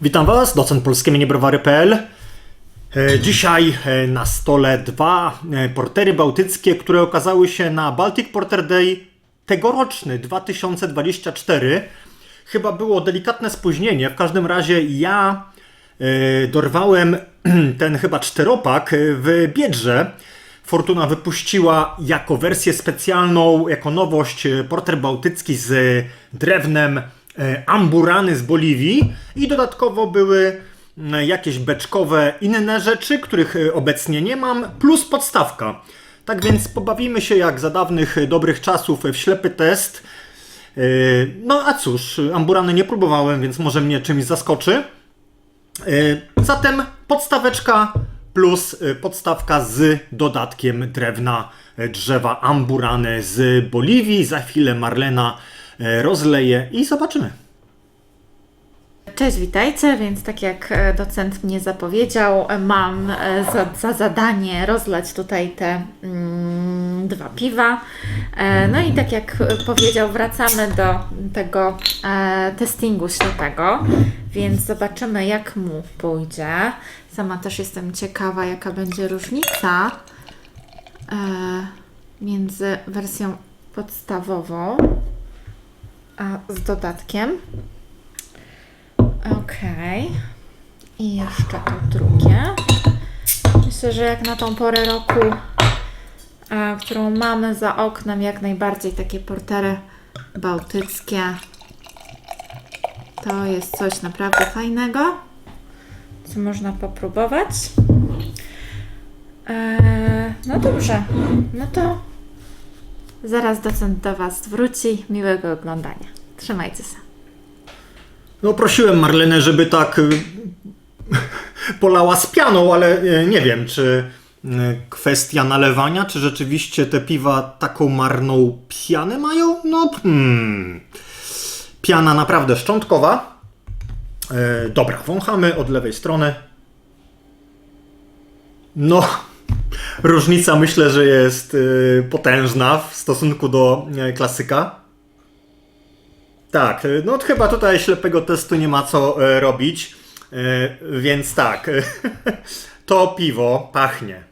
Witam Was, docent polskiego niebrowary.pl. E, Dzisiaj e, na stole dwa e, portery bałtyckie, które okazały się na Baltic Porter Day tegoroczny 2024. Chyba było delikatne spóźnienie. W każdym razie ja dorwałem ten chyba czteropak w Biedrze. Fortuna wypuściła jako wersję specjalną, jako nowość porter bałtycki z drewnem amburany z Boliwii i dodatkowo były mm, jakieś beczkowe inne rzeczy, których e, obecnie nie mam, plus podstawka. Tak więc pobawimy się jak za dawnych e, dobrych czasów w ślepy test. E, No a cóż, amburany nie próbowałem, więc może mnie czymś zaskoczy. E, Zatem podstaweczka plus e, podstawka z dodatkiem drewna e, drzewa amburane z Boliwii. Za chwilę Marlena e, rozleje i zobaczymy. Cześć, witajcie. Więc tak jak e, docent mnie zapowiedział, mam e, za, za zadanie rozlać tutaj te mm, dwa piwa. No i tak jak powiedział, wracamy do tego e, testingu ślepego, więc zobaczymy jak mu pójdzie. Sama też jestem ciekawa, jaka będzie różnica e, między wersją podstawową a z dodatkiem. Okej. I jeszcze to drugie. Myślę, że jak na tą porę roku, a, którą mamy za oknem, jak najbardziej takie portery bałtyckie. To jest coś naprawdę fajnego, co można popróbować. Eee, no dobrze, no to zaraz docent do Was wróci. Miłego oglądania. Trzymajcie się. No prosiłem Marlenę, żeby tak y, polała z pianą, ale y, nie wiem, czy y, kwestia nalewania, czy rzeczywiście te piwa taką marną pianę mają? No, hmm. Piana naprawdę szczątkowa. Dobra, wąchamy od lewej strony. No, różnica myślę, że jest y, potężna w stosunku do y, klasyka. Tak, y, no chyba tutaj ślepego testu nie ma co e, robić, e, więc tak, to piwo pachnie.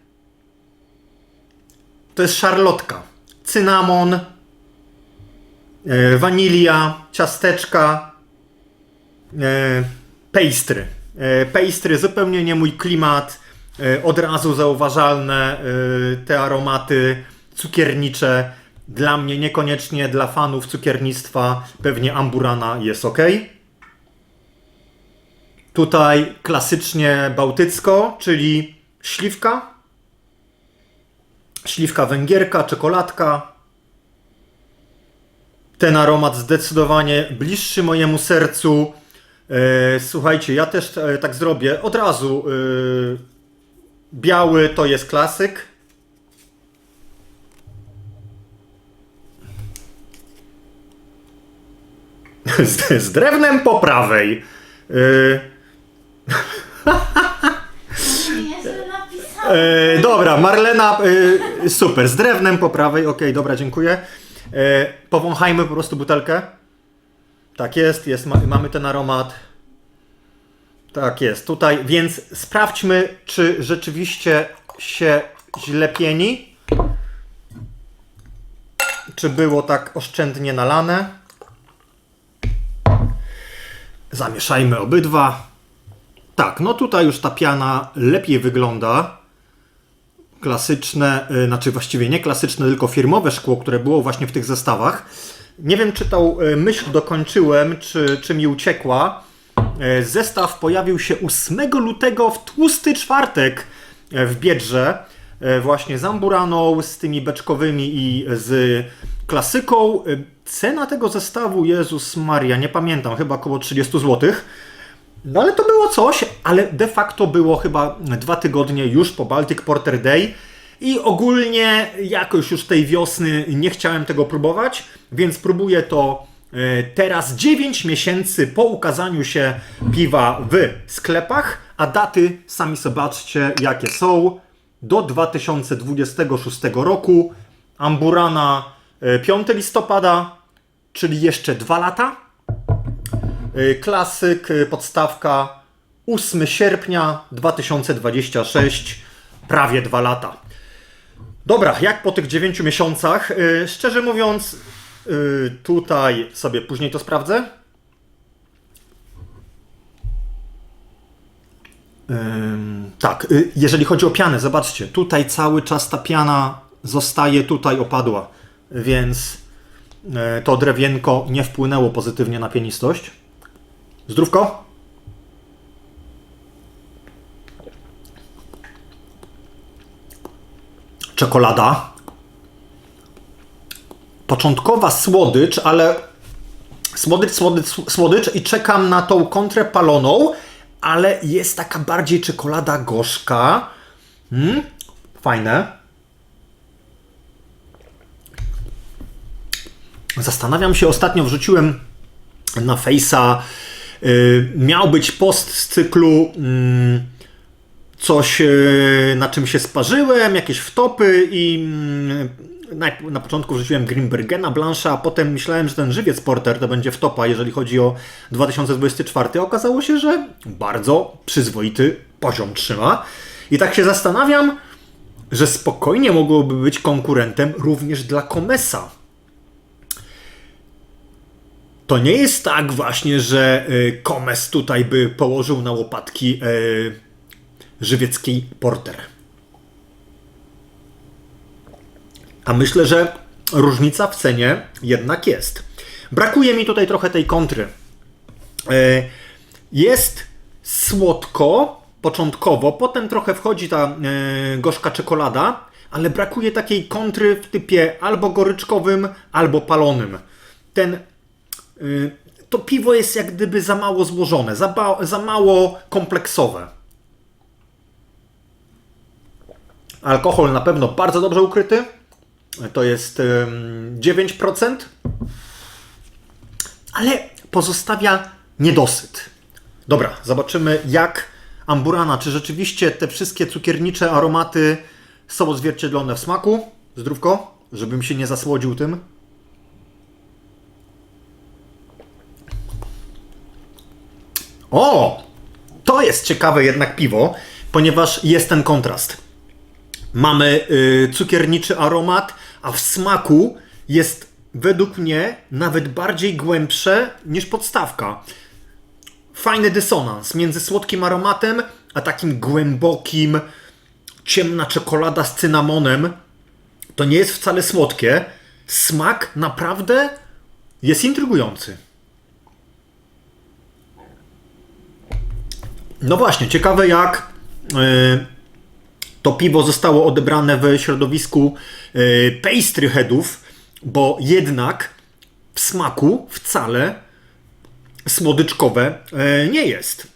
To jest szarlotka, cynamon, e, wanilia, ciasteczka, e, pastry. E, Pastry zupełnie nie mój klimat, e, od razu zauważalne e, te aromaty cukiernicze. Dla mnie niekoniecznie, dla fanów cukiernictwa pewnie amburana jest ok. Tutaj klasycznie bałtycko, czyli śliwka, śliwka węgierka, czekoladka. Ten aromat zdecydowanie bliższy mojemu sercu. E, słuchajcie, ja też e, tak zrobię. Od razu e, biały to jest klasyk. Z, z drewnem po prawej. E, E, dobra, Marlena, e, super, z drewnem po prawej, okej, dobra, dziękuję. E, powąchajmy po prostu butelkę. Tak jest, jest ma, mamy ten aromat. Tak jest, tutaj, więc sprawdźmy, czy rzeczywiście się źle pieni. Czy było tak oszczędnie nalane. Zamieszajmy obydwa. Tak, no tutaj już ta piana lepiej wygląda klasyczne, y, znaczy właściwie nie klasyczne, tylko firmowe szkło, które było właśnie w tych zestawach. Nie wiem, czy tą y, myśl dokończyłem, czy, czy mi uciekła. Y, Zestaw pojawił się 8 lutego w tłusty czwartek y, w Biedrze. y, Właśnie z amburaną, z tymi beczkowymi i z klasyką. Cena tego zestawu, Jezus Maria, nie pamiętam, chyba około 30 złotych. No ale to było coś, ale de facto było chyba dwa tygodnie już po Baltic Porter Day i ogólnie jakoś już tej wiosny nie chciałem tego próbować, więc próbuję to e, teraz 9 miesięcy po ukazaniu się piwa w sklepach, a daty sami zobaczcie jakie są. Do 2026 roku Amburana e, 5 listopada, czyli jeszcze dwa lata. Y, Klasyk, podstawka 8 sierpnia 2026, prawie 2 lata. Dobra, jak po tych 9 miesiącach? Szczerze mówiąc, y, tutaj sobie później to sprawdzę. Tak, y, jeżeli chodzi o pianę, zobaczcie, tutaj cały czas ta piana zostaje tutaj opadła, więc y, to drewienko nie wpłynęło pozytywnie na pienistość. Zdrówko? Czekolada. Początkowa słodycz, ale słodycz, słodycz, słodycz i czekam na tą kontrę paloną, ale jest taka bardziej czekolada gorzka. Mm, fajne. Zastanawiam się, ostatnio wrzuciłem na Face'a, y, miał być post z cyklu mm, coś, y, na czym się sparzyłem, jakieś wtopy i mm, na, na początku wrzuciłem Grimbergena, Blancha, a potem myślałem, że ten żywiec Porter to będzie wtopa, jeżeli chodzi o 2024. Okazało się, że bardzo przyzwoity poziom trzyma. I tak się zastanawiam, że spokojnie mogłoby być konkurentem również dla Komesa. To nie jest tak właśnie, że y, Komes tutaj by położył na łopatki y, żywiecki porter. A myślę, że różnica w cenie jednak jest. Brakuje mi tutaj trochę tej kontry. Y, Jest słodko początkowo, potem trochę wchodzi ta y, gorzka czekolada, ale brakuje takiej kontry w typie albo goryczkowym, albo palonym. Ten Y, to piwo jest jak gdyby za mało złożone, za, za mało kompleksowe. Alkohol na pewno bardzo dobrze ukryty. To jest ym, 9%, ale pozostawia niedosyt. Dobra, zobaczymy jak Amburana, czy rzeczywiście te wszystkie cukiernicze aromaty są odzwierciedlone w smaku. Zdrówko, żebym się nie zasłodził tym. O! To jest ciekawe jednak piwo, ponieważ jest ten kontrast. Mamy y, cukierniczy aromat, a w smaku jest według mnie nawet bardziej głębsze niż podstawka. Fajny dysonans między słodkim aromatem, a takim głębokim, ciemna czekolada z cynamonem. To nie jest wcale słodkie. Smak naprawdę jest intrygujący. No właśnie, ciekawe jak y, to piwo zostało odebrane w środowisku y, pastry headów, bo jednak w smaku wcale słodyczkowe y, nie jest. Y,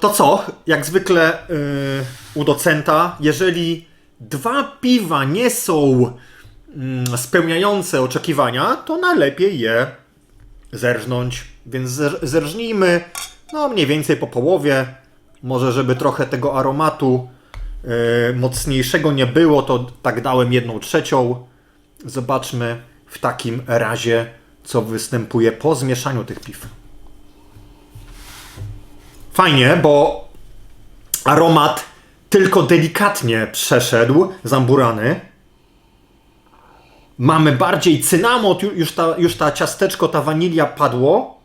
To co? Jak zwykle u docenta, jeżeli dwa piwa nie są mm, spełniające oczekiwania, to najlepiej je zerżnąć. Więc zer- zerżnijmy no mniej więcej po połowie. Może żeby trochę tego aromatu e, mocniejszego nie było, to tak dałem jedną trzecią. Zobaczmy w takim razie, co występuje po zmieszaniu tych piw. Fajnie, bo aromat tylko delikatnie przeszedł z amburany. Mamy bardziej cynamon, ju- już ta, już ta ciasteczko, ta wanilia padło.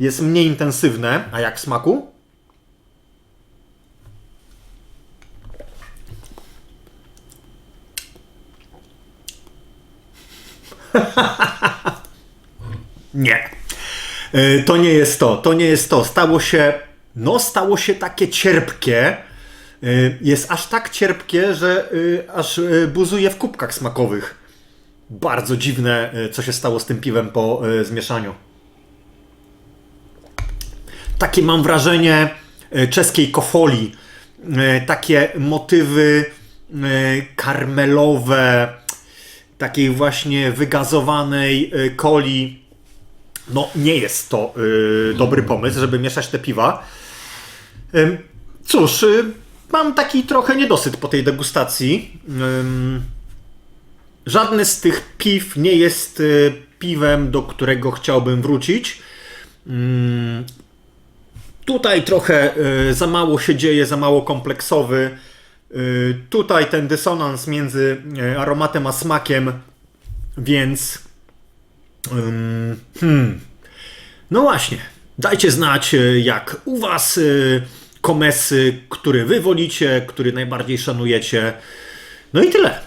Jest mniej intensywne, a jak w smaku? Nie. Y, To nie jest to, to nie jest to. Stało się, no stało się takie cierpkie. Y, Jest aż tak cierpkie, że y, aż buzuje w kubkach smakowych. Bardzo dziwne, co się stało z tym piwem po zmieszaniu. Takie mam wrażenie czeskiej kofoli. Takie motywy karmelowe, takiej właśnie wygazowanej y, coli. No, nie jest to y, dobry pomysł, żeby mieszać te piwa. Cóż, y, mam taki trochę niedosyt po tej degustacji. Żadne z tych piw nie jest piwem, do którego chciałbym wrócić. Tutaj trochę za mało się dzieje, za mało kompleksowy. Y, Tutaj ten dysonans między y, aromatem a smakiem, więc. Hmm. No właśnie. Dajcie znać, y, jak u Was komesy, który Wy wolicie, który najbardziej szanujecie. No i tyle.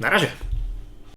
Na razie.